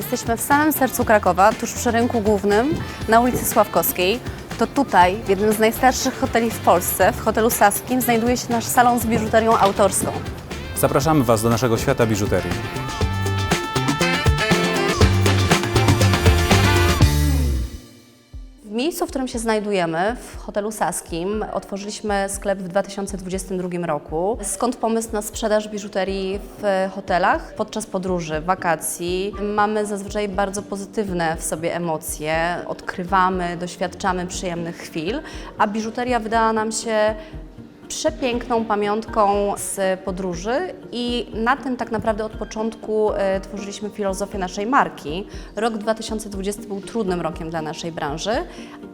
Jesteśmy w samym sercu Krakowa, tuż przy rynku głównym, na ulicy Sławkowskiej. To tutaj, w jednym z najstarszych hoteli w Polsce, w hotelu Saskim, znajduje się nasz salon z biżuterią autorską. Zapraszamy Was do naszego świata biżuterii. Miejscu, w którym się znajdujemy, w hotelu Saskim, otworzyliśmy sklep w 2022 roku. Skąd pomysł na sprzedaż biżuterii w hotelach? Podczas podróży, wakacji mamy zazwyczaj bardzo pozytywne w sobie emocje, odkrywamy, doświadczamy przyjemnych chwil, a biżuteria wydała nam się przepiękną pamiątką z podróży i na tym tak naprawdę od początku e, tworzyliśmy filozofię naszej marki. Rok 2020 był trudnym rokiem dla naszej branży,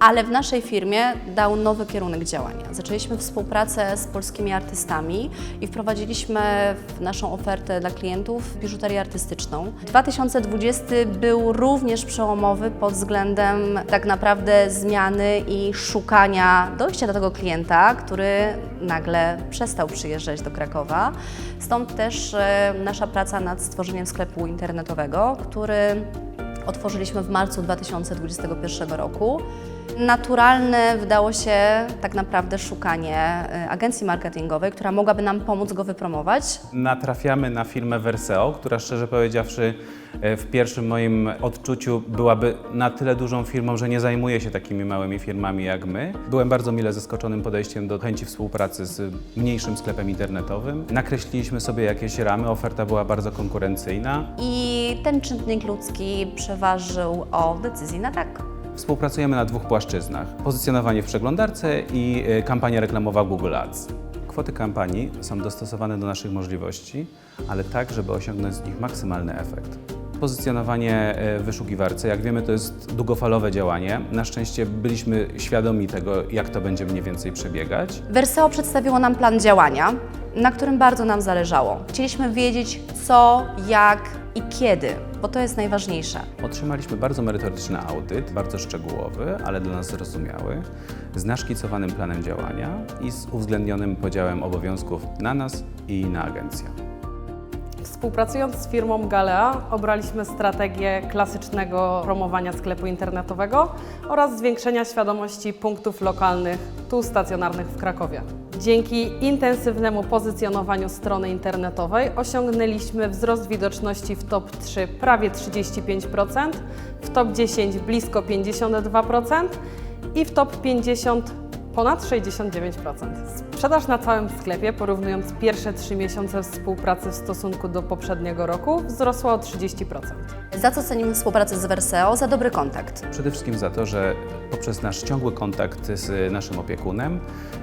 ale w naszej firmie dał nowy kierunek działania. Zaczęliśmy współpracę z polskimi artystami i wprowadziliśmy w naszą ofertę dla klientów biżuterię artystyczną. 2020 był również przełomowy pod względem tak naprawdę zmiany i szukania dojścia do tego klienta, który nagle przestał przyjeżdżać do Krakowa. Stąd też e, nasza praca nad stworzeniem sklepu internetowego, który otworzyliśmy w marcu 2021 roku. Naturalne wydało się tak naprawdę szukanie e, agencji marketingowej, która mogłaby nam pomóc go wypromować. Natrafiamy na firmę Verseo, która szczerze powiedziawszy e, w pierwszym moim odczuciu byłaby na tyle dużą firmą, że nie zajmuje się takimi małymi firmami jak my. Byłem bardzo mile zaskoczonym podejściem do chęci współpracy z mniejszym sklepem internetowym. Nakreśliliśmy sobie jakieś ramy, oferta była bardzo konkurencyjna. I ten czynnik ludzki przeważył o decyzji na tak. Współpracujemy na dwóch płaszczyznach: pozycjonowanie w przeglądarce i e, kampania reklamowa Google Ads. Kwoty kampanii są dostosowane do naszych możliwości, ale tak, żeby osiągnąć z nich maksymalny efekt. Pozycjonowanie e, w wyszukiwarce, jak wiemy, to jest długofalowe działanie. Na szczęście byliśmy świadomi tego, jak to będzie mniej więcej przebiegać. Verseo przedstawiło nam plan działania, na którym bardzo nam zależało. Chcieliśmy wiedzieć co, jak i kiedy, bo to jest najważniejsze. Otrzymaliśmy bardzo merytoryczny audyt, bardzo szczegółowy, ale dla nas zrozumiały, z naszkicowanym planem działania i z uwzględnionym podziałem obowiązków na nas i na agencję. Współpracując z firmą Galea, obraliśmy strategię klasycznego promowania sklepu internetowego oraz zwiększenia świadomości punktów lokalnych, tu stacjonarnych w Krakowie. Dzięki intensywnemu pozycjonowaniu strony internetowej osiągnęliśmy wzrost widoczności w top 3 prawie 35%, w top 10 blisko 52% i w top 50 ponad 69%. Sprzedaż na całym sklepie, porównując pierwsze trzy miesiące współpracy w stosunku do poprzedniego roku, wzrosła o 30%. Za co cenimy współpracę z Verseo? Za dobry kontakt. Przede wszystkim za to, że poprzez nasz ciągły kontakt z naszym opiekunem,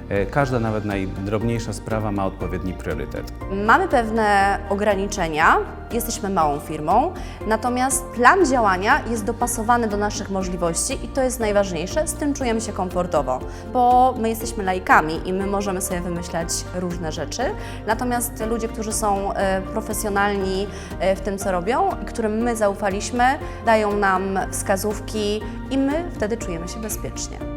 e, każda nawet najdrobniejsza sprawa ma odpowiedni priorytet. Mamy pewne ograniczenia, jesteśmy małą firmą, natomiast plan działania jest dopasowany do naszych możliwości i to jest najważniejsze, z tym czujemy się komfortowo, bo my jesteśmy laikami i my możemy sobie wymyślać różne rzeczy, natomiast ludzie, którzy są e, profesjonalni e, w tym, co robią i którym my zaufaliśmy, dają nam wskazówki i my wtedy czujemy się bezpiecznie.